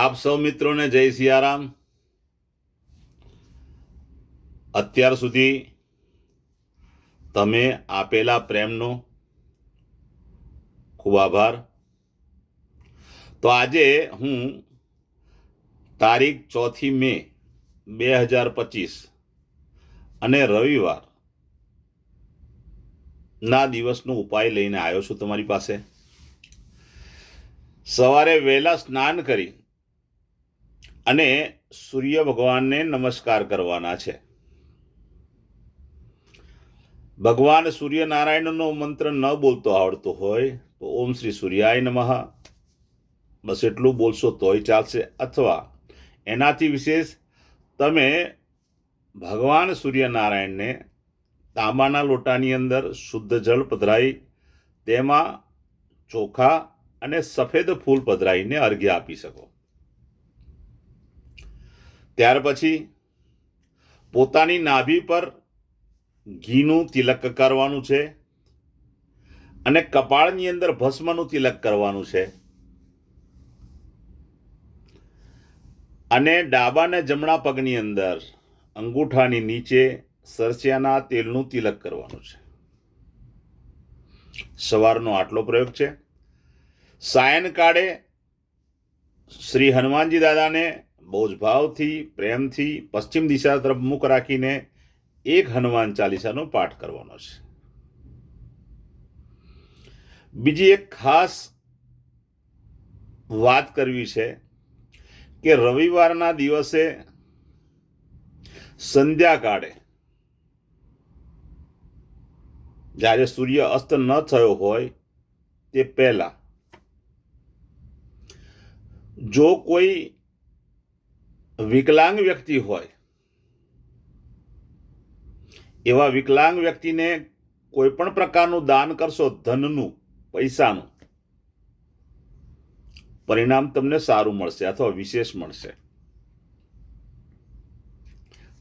આપ સૌ મિત્રોને જય સિયારામ. અત્યાર સુધી તમે આપેલા પ્રેમનો ખૂબ આભાર. તો આજે હું તારીખ ચોથી મે બે હજાર પચીસ અને રવિવાર ના દિવસનો ઉપાય લઈને આવ્યો છું તમારી પાસે. સવારે વહેલા સ્નાન કરી અને સૂર્ય ભગવાનને નમસ્કાર કરવાના છે. ભગવાન સૂર્યનારાયણનો મંત્ર ન બોલતો આવડતો હોય તો ઓમ શ્રી સૂર્યાય નમઃ. બસ એટલું બોલશો તોય ચાલશે. અથવા એનાથી વિશેષ તમે ભગવાન સૂર્યનારાયણને તાંબાના લોટાની અંદર શુદ્ધ જળ પધરાઈ, તેમાં ચોખા અને સફેદ ફૂલ પધરાઈને અર્ઘ્ય આપી શકો. ત્યાર પછી પોતાની નાભી પર ઘીનું તિલક કરવાનું છે અને કપાળની અંદર ભસ્મનું તિલક કરવાનું છે. અને ડાબા અને જમણા પગની અંદર અંગૂઠાની નીચે સરસિયાના તેલનું તિલક કરવાનું છે. સવારનો આટલો પ્રયોગ છે. સાયનકાળે શ્રી હનુમાનજી દાદાને બહુ જ ભાવથી પ્રેમથી, પશ્ચિમ દિશા તરફ મુખ રાખીને એક હનુમાન ચાલીસાનો પાઠ કરવાનો છે. બીજી એક ખાસ વાત કરવી છે કે રવિવારના દિવસે સંધ્યાકાળે જ્યારે સૂર્ય અસ્ત ન થયો હોય તે પહેલા જો કોઈ વિકલાંગ વ્યક્તિ હોય, એવા વિકલાંગ વ્યક્તિને કોઈ પણ પ્રકારનું દાન કરશો, ધનનું, પૈસાનું, પરિણામ તમને સારું મળશે અથવા વિશેષ મળશે.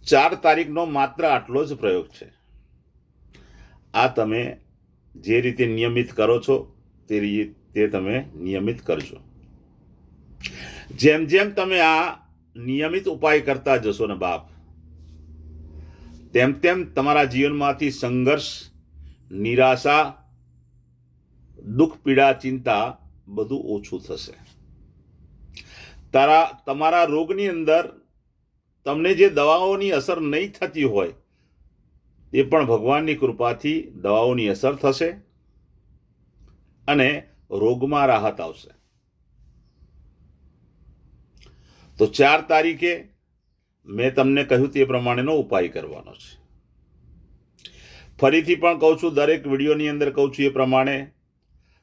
ચાર તારીખનો માત્ર આટલો જ પ્રયોગ છે. આ તમે જે રીતે નિયમિત કરો છો, તે રીતે તમે નિયમિત કરજો. જેમ જેમ તમે આ નિયમિત ઉપાય કરતા જશો ને બાપ. તેમ તેમ તમારા જીવનમાંથી સંઘર્ષ, નિરાશા, દુઃખ, પીડા, ચિંતા બધું ઓછું થશે. તારા, તમારા રોગની અંદર તમને જે દવાઓની અસર નહીં થતી હોય તે પણ ભગવાનની કૃપાથી દવાઓની અસર થશે અને રોગમાં રાહત આવશે. તો ચાર તારીખે મેં તમને કહ્યું તે પ્રમાણેનો ઉપાય કરવાનો છે. ફરીથી પણ કહું છું, દરેક વિડીયોની અંદર કહું છું એ પ્રમાણે,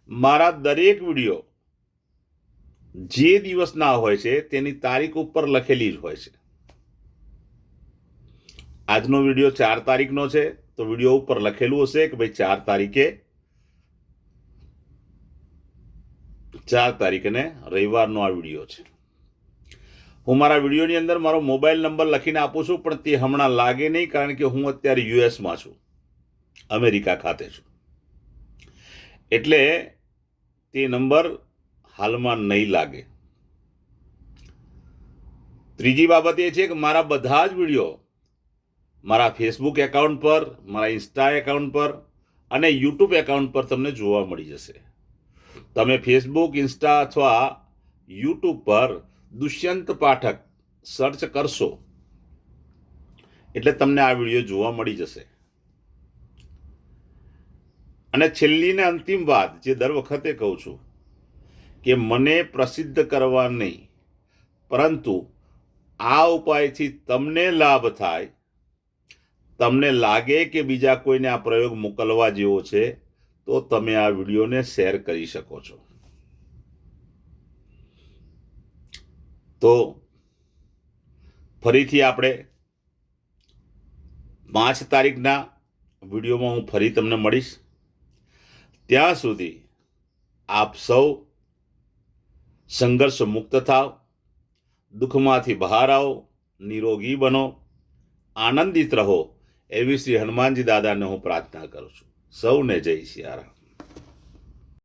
મારા દરેક વીડિયો જે દિવસના હોય છે તેની તારીખ ઉપર લખેલી જ હોય છે. આજનો વીડિયો ચાર તારીખનો છે, તો વીડિયો ઉપર લખેલું હશે કે ભાઈ ચાર તારીખે, ચાર તારીખને રવિવારનો આ વીડિયો છે. હું મારા વિડીયોની અંદર મારો મોબાઈલ નંબર લખીને આપું છું, પણ તે હમણાં લાગે નહીં કારણ કે હું અત્યારે યુએસમાં છું. અમેરિકા ખાતે છું. એટલે તે નંબર હાલમાં નહીં લાગે. ત્રીજી બાબત એ છે કે મારા બધા જ વીડિયો મારા ફેસબુક એકાઉન્ટ પર, મારા ઇન્સ્ટા એકાઉન્ટ પર અને યુટ્યુબ એકાઉન્ટ પર તમને જોવા મળી જશે. તમે ફેસબુક, ઇન્સ્ટા અથવા યુટ્યુબ પર દુષ્યંત પાઠક, સર્ચ કરશો. એટલે તમને આ વીડિયો જોવા મળી જશે. અને છેલ્લી ને અંતિમ વાત જે દર વખતે કહું છું, કે મને પ્રસિદ્ધ કરવા નહીં, પરંતુ આ ઉપાયથી તમને લાભ થાય, તમને લાગે કે બીજા કોઈને આ પ્રયોગ મોકલવા જેવો છે, તો તમે આ વિડીયોને શેર કરી શકો છો. તો ફરીથી આપણે પાંચ તારીખના વિડીયોમાં હું ફરી તમને મળીશ. ત્યાં સુધી આપ સૌ સંઘર્ષ મુક્ત થાવ, દુઃખમાંથી બહાર આવો, નિરોગી બનો, આનંદિત રહો એવી શ્રી હનુમાનજી દાદાને હું પ્રાર્થના કરું છું. સૌને જય સિયારામ